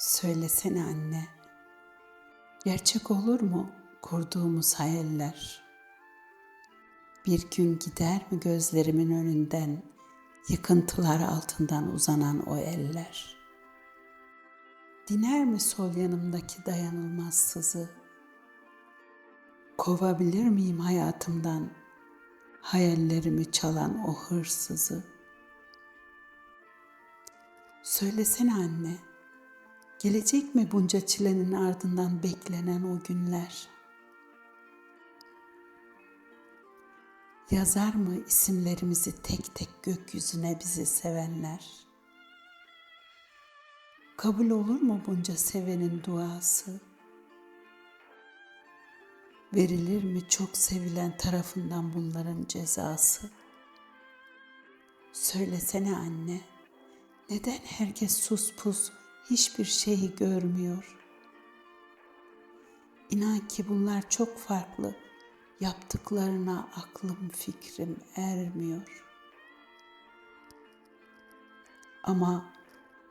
Söylesene anne. Gerçek olur mu kurduğumuz hayaller? Bir gün gider mi gözlerimin önünden yıkıntılar altından uzanan o eller? Diner mi sol yanımdaki dayanılmaz sızı? Kovabilir miyim hayatımdan hayallerimi çalan o hırsızı? Söylesene anne, gelecek mi bunca çilenin ardından beklenen o günler? Yazar mı isimlerimizi tek tek gökyüzüne bizi sevenler? Kabul olur mu bunca sevenin duası? Verilir mi çok sevilen tarafından bunların cezası? Söylesene anne, neden herkes sus pus hiçbir şeyi görmüyor? İnan ki bunlar çok farklı. Yaptıklarına aklım fikrim ermiyor. Ama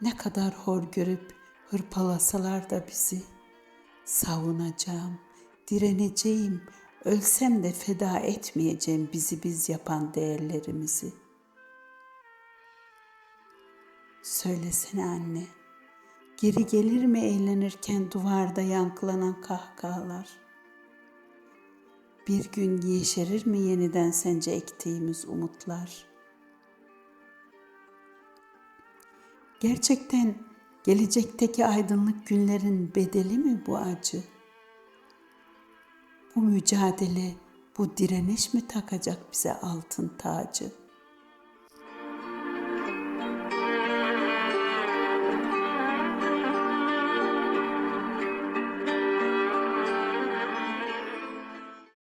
ne kadar hor görüp hırpalasalar da bizi savunacağım, direneceğim, ölsem de feda etmeyeceğim bizi biz yapan değerlerimizi. Söylesene anne, geri gelir mi eğlenirken duvarda yankılanan kahkahalar? Bir gün yeşerir mi yeniden sence ektiğimiz umutlar? Gerçekten gelecekteki aydınlık günlerin bedeli mi bu acı? Bu mücadele, bu direniş mi takacak bize altın tacı?